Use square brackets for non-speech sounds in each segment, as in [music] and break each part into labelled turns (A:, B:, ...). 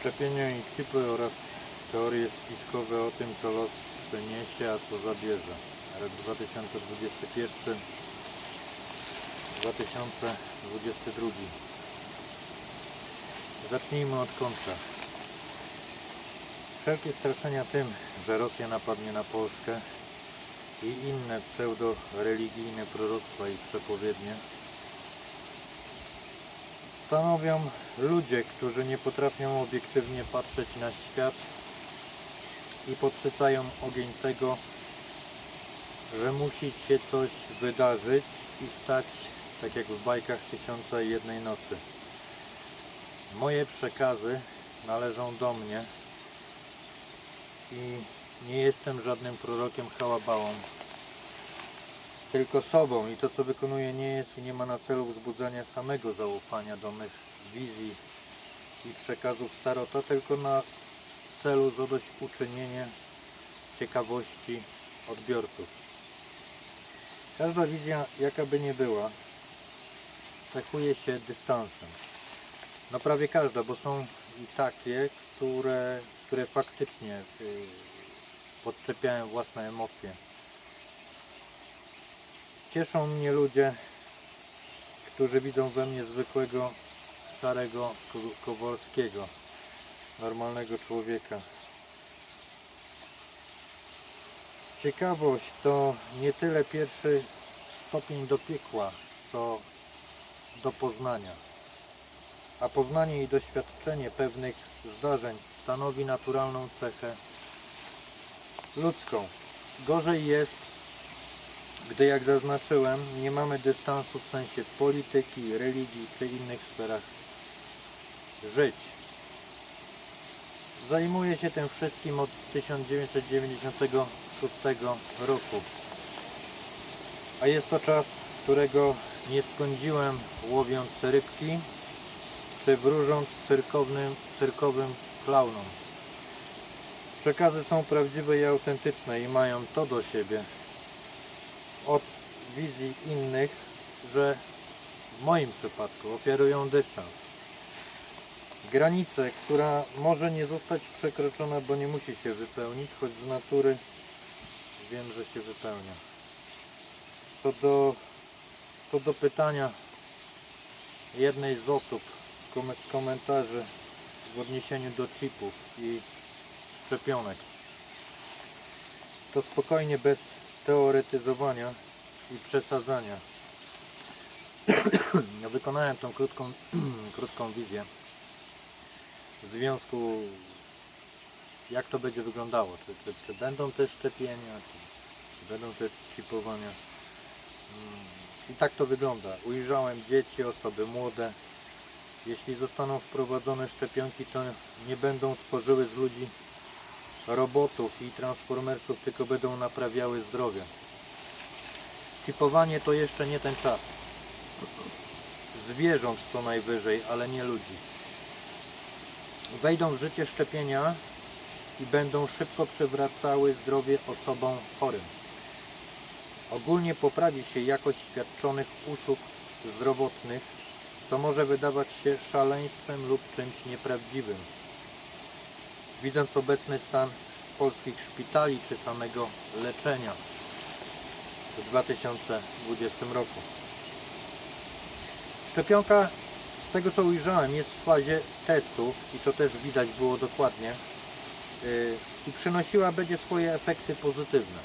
A: Szczepienia i chipy oraz teorie spiskowe o tym, co los przyniesie, a co zabierze. Rok 2021 2022 Zacznijmy od końca. Wszelkie straszenia tym, że Rosja napadnie na Polskę i inne pseudo-religijne proroctwa i przepowiednie stanowią ludzie, którzy nie potrafią obiektywnie patrzeć na świat i podsycają ogień tego, że musi się coś wydarzyć i stać tak jak w bajkach Tysiąca i Jednej Nocy. Moje przekazy należą do mnie i nie jestem żadnym prorokiem hałabałą, tylko sobą i to co wykonuję nie jest i nie ma na celu wzbudzania samego zaufania do mych wizji i przekazów starota, tylko na celu zadośćuczynienie ciekawości odbiorców. Każda wizja, jaka by nie była, cechuje się dystansem. No prawie każda, bo są i takie, które, które faktycznie y, podczepiają własne emocje. Cieszą mnie ludzie, którzy widzą we mnie zwykłego, szarego Ko- Kowalskiego, normalnego człowieka. Ciekawość to nie tyle pierwszy stopień do piekła, co do poznania. A poznanie i doświadczenie pewnych zdarzeń stanowi naturalną cechę ludzką. Gorzej jest, gdy jak zaznaczyłem, nie mamy dystansu w sensie polityki, religii czy innych sferach żyć. Zajmuję się tym wszystkim od 1996 roku. A jest to czas, którego nie spędziłem łowiąc rybki czy wróżąc cyrkownym, cyrkowym klaunom. Przekazy są prawdziwe i autentyczne i mają to do siebie od wizji innych, że w moim przypadku ofiarują dystans. Granicę, która może nie zostać przekroczona, bo nie musi się wypełnić, choć z natury wiem, że się wypełnia. Co do, co do pytania jednej z osób z kom- z komentarzy w odniesieniu do chipów i szczepionek, to spokojnie bez teoretyzowania i przesadzania. [clears throat] Ja wykonałem tą krótką, [clears throat] krótką wizję w związku jak to będzie wyglądało, czy, czy, czy będą te szczepienia, czy, czy będą te chipowania. Mm, I tak to wygląda. Ujrzałem dzieci, osoby młode. Jeśli zostaną wprowadzone szczepionki, to nie będą tworzyły z ludzi robotów i transformersów, tylko będą naprawiały zdrowie. Chipowanie to jeszcze nie ten czas. Zwierząt co najwyżej, ale nie ludzi. Wejdą w życie szczepienia i będą szybko przywracały zdrowie osobom chorym. Ogólnie poprawi się jakość świadczonych usług zdrowotnych, co może wydawać się szaleństwem lub czymś nieprawdziwym. Widząc obecny stan polskich szpitali czy samego leczenia w 2020 roku. Szczepionka, z tego co ujrzałem, jest w fazie testów i to też widać było dokładnie yy, i przynosiła będzie swoje efekty pozytywne.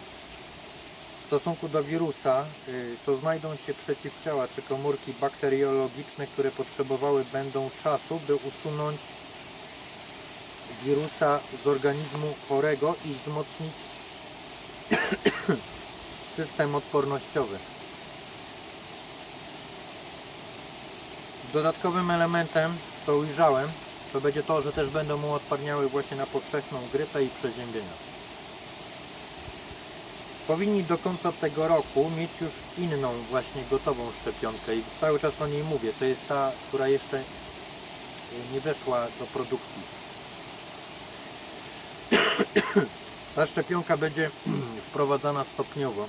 A: W stosunku do wirusa yy, to znajdą się przeciwciała czy komórki bakteriologiczne, które potrzebowały będą czasu, by usunąć wirusa z organizmu chorego i wzmocnić [coughs] system odpornościowy. Dodatkowym elementem, co ujrzałem, to będzie to, że też będą mu odparniały właśnie na powszechną grypę i przeziębienia. Powinni do końca tego roku mieć już inną właśnie gotową szczepionkę i cały czas o niej mówię. To jest ta, która jeszcze nie weszła do produkcji. [coughs] Ta szczepionka będzie [clears throat] wprowadzana stopniowo.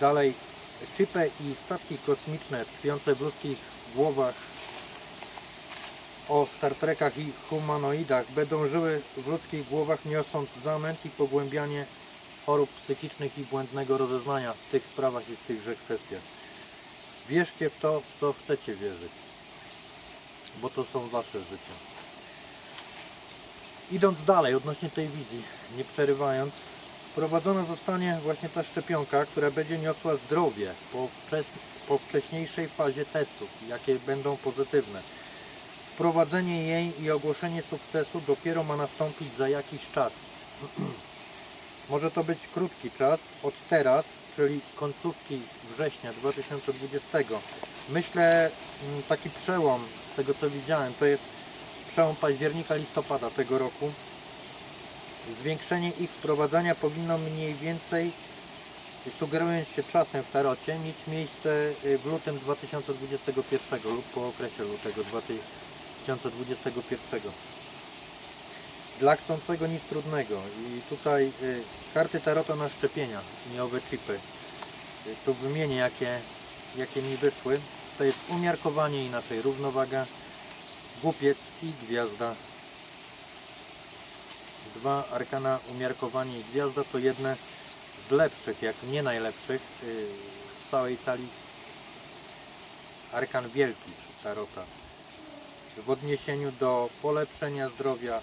A: Dalej, chipy i statki kosmiczne tkwiące w ludzkich głowach o Star Trekach i humanoidach będą żyły w ludzkich głowach, niosąc zamęt i pogłębianie chorób psychicznych i błędnego rozeznania w tych sprawach i w tychże kwestiach. Wierzcie w to, w co chcecie wierzyć, bo to są wasze życia. Idąc dalej odnośnie tej wizji, nie przerywając, wprowadzona zostanie właśnie ta szczepionka, która będzie niosła zdrowie po, wczes po wcześniejszej fazie testów, jakie będą pozytywne. Wprowadzenie jej i ogłoszenie sukcesu dopiero ma nastąpić za jakiś czas. [clears throat] Może to być krótki czas, od teraz, czyli końcówki września 2020. Myślę, mm, taki przełom z tego co widziałem, to jest przełom października, listopada tego roku. Zwiększenie ich wprowadzania powinno mniej więcej, sugerując się czasem w tarocie, mieć miejsce y, w lutym 2021 lub po okresie lutego 2021. Dla chcącego nic trudnego i tutaj y, karty tarota na szczepienia, nie owe chipy. Y, tu wymienię jakie, jakie mi wyszły. To jest umiarkowanie inaczej, równowaga, głupiec i gwiazda. Dwa arkana umiarkowanie i gwiazda to jedne z lepszych, jak nie najlepszych y, w całej talii arkan wielki tarota. W odniesieniu do polepszenia zdrowia,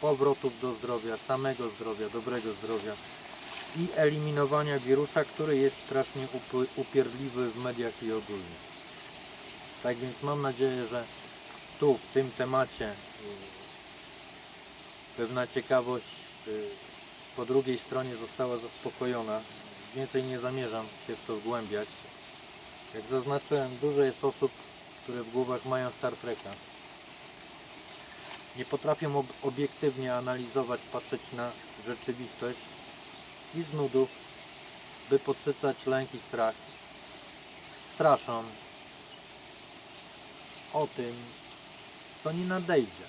A: powrotów do zdrowia, samego zdrowia, dobrego zdrowia i eliminowania wirusa, który jest strasznie upierdliwy w mediach i ogólnie. Tak więc mam nadzieję, że tu w tym temacie pewna ciekawość y, po drugiej stronie została zaspokojona. Więcej nie zamierzam się w to wgłębiać. Jak zaznaczyłem, dużo jest osób, które w głowach mają Star Treka. Nie potrafią ob- obiektywnie analizować, patrzeć na rzeczywistość i z nudów, by podsycać lęk i strach. Straszą o tym, co nie nadejdzie.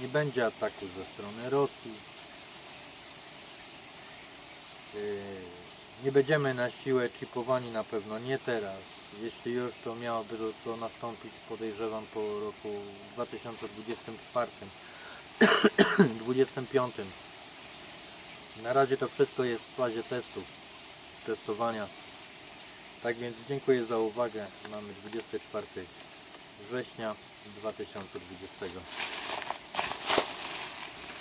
A: Nie będzie ataku ze strony Rosji. Yy, Nie będziemy na siłę chipowani na pewno, nie teraz. Jeśli już to miałoby to, to nastąpić, podejrzewam po roku 2024, 2025. [coughs] Na razie to wszystko jest w fazie testów, testowania. Tak więc dziękuję za uwagę. Mamy 24 września 2020.